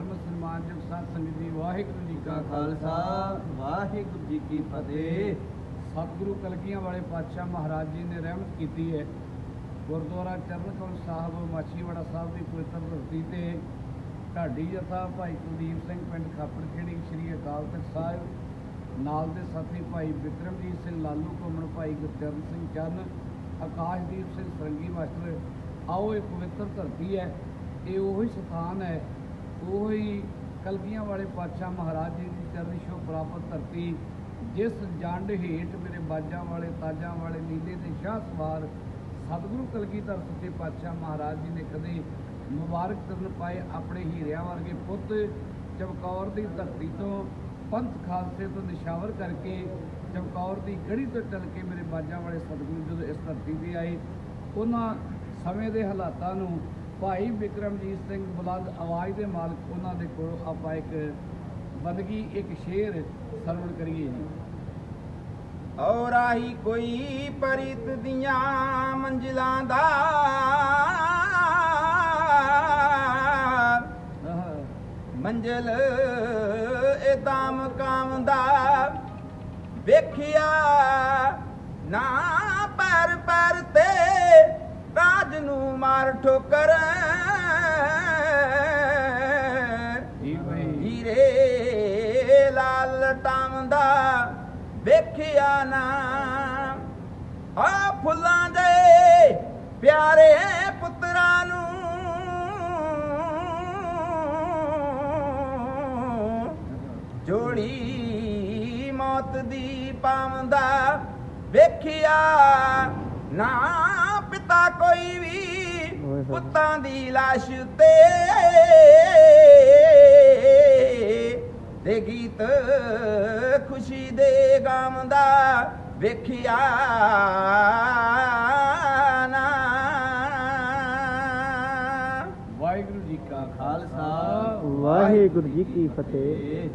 ਪਰਮ ਸਨਮਾਨਯੋਗ ਸਾਧ ਸੰਗਤ ਜੀ, ਵਾਹਿਗੁਰੂ ਜੀ ਕਾ ਖਾਲਸਾ, ਵਾਹਿਗੁਰੂ ਜੀ ਕੀ ਫਤਿਹ। ਸਤਿਗੁਰੂ ਕਲਗੀਆਂ ਵਾਲੇ ਪਾਤਸ਼ਾਹ ਮਹਾਰਾਜ ਜੀ ਨੇ ਰਹਿਮਤ ਕੀਤੀ ਹੈ। ਗੁਰਦੁਆਰਾ ਚਰਨ ਕੌਰ ਸਾਹਿਬ, ਮਾਛੀਵਾੜਾ ਸਾਹਿਬ ਦੀ ਪਵਿੱਤਰ ਧਰਤੀ ਤੇ ਢਾਡੀ ਜਥਾ ਭਾਈ ਕੁਲਦੀਪ ਸਿੰਘ, ਪਿੰਡ ਖਾਪੜ ਖੇੜੀ ਸ੍ਰੀ ਅਕਾਲ ਤਖਤ ਸਾਹਿਬ, ਨਾਲ ਦੇ ਸਾਥੀ ਭਾਈ ਵਿਕਰਮਜੀਤ ਸਿੰਘ, ਲਾਲੂ ਘੁੰਮਣ ਭਾਈ ਗੁਰਚਰਨ ਸਿੰਘ ਚੰਨ, ਆਕਾਸ਼ਦੀਪ ਸਿੰਘ ਸਰੰਗੀ ਮਾਸਟਰ। ਆਓ, ਇਹ ਪਵਿੱਤਰ ਧਰਤੀ ਹੈ, ਇਹ ਉਹੀ ਸਥਾਨ ਹੈ ਉਹੀ ਕਲਗੀਆਂ ਵਾਲੇ ਪਾਤਸ਼ਾਹ ਮਹਾਰਾਜ ਜੀ ਦੀ ਚਰਨੀ ਛੋਹ ਪ੍ਰਾਪਤ ਧਰਤੀ, ਜਿਸ ਜੰਡ ਹੇਠ ਮੇਰੇ ਬਾਜਾਂ ਵਾਲੇ, ਤਾਜਾਂ ਵਾਲੇ, ਨੀਲੇ ਦੇ ਸ਼ਾਹ ਸਵਾਰ ਸਤਿਗੁਰੂ ਕਲਗੀਧਰ ਸੱਚੇ ਪਾਤਸ਼ਾਹ ਮਹਾਰਾਜ ਜੀ ਨੇ ਕਦੇ ਮੁਬਾਰਕ ਕਰਨ ਪਾਏ ਆਪਣੇ ਹੀਰਿਆਂ ਵਰਗੇ ਪੁੱਤ ਚਮਕੌਰ ਦੀ ਧਰਤੀ ਤੋਂ ਪੰਥ ਖਾਲਸੇ ਤੋਂ ਨਿਸ਼ਾਵਰ ਕਰਕੇ ਚਮਕੌਰ ਦੀ ਗੜੀ ਤੋਂ ਚੱਲ ਕੇ ਮੇਰੇ ਬਾਜਾਂ ਵਾਲੇ ਸਤਿਗੁਰੂ ਜਦੋਂ ਇਸ ਧਰਤੀ ਤੇ ਆਏ, ਉਹਨਾਂ ਸਮੇਂ ਦੇ ਹਾਲਾਤਾਂ ਨੂੰ ਭਾਈ ਵਿਕਰਮਜੀਤ ਸਿੰਘ ਬੁਲੰਦ ਆਵਾਜ਼ ਦੇ ਮਾਲਕ ਉਹਨਾਂ ਦੇ ਕੋਲ ਆਪਾਂ ਇੱਕ ਬੰਦਗੀ ਇੱਕ ਸ਼ੇਰ ਸਰਵਣ ਕਰੀਏ ਜੀ। ਔਰ ਕੋਈ ਪਰਿਤ ਦੀਆਂ ਮੰਜ਼ਿਲਾਂ ਦਾ ਆਹ, ਮੰਜ਼ਿਲ ਇਹ ਦਾਮ ਕਾਮ ਦਾ ਵੇਖਿਆ। ਨੂੰ ਮਾਰ ਠੋਕਰ। ਹੀਰੇ ਲਾਲ ਟਾਂਦਾ ਵੇਖਿਆ ਨਾ। ਆ ਫੁੱਲਾਂ ਦੇ ਪਿਆਰੇ ਪੁੱਤਰਾਂ ਨੂੰ ਜੋੜੀ ਮੌਤ ਦੀ ਪਾਵੰਦਾ ਵੇਖਿਆ ਨਾ। ਪਿਤਾ ਕੋਈ ਵੀ ਪੁੱਤਾਂ ਦੀ ਲਾਸ਼ ਤੇ। ਦੇ ਗੀਤ ਖੁਸ਼ੀ ਦੇ ਗਮ ਦਾ ਵੇਖਿਆ ਨਾ। ਵਾਹਿਗੁਰੂ ਜੀ ਕਾ ਖਾਲਸਾ। ਵਾਹਿਗੁਰੂ ਜੀ ਕੀ ਫਤਿਹ।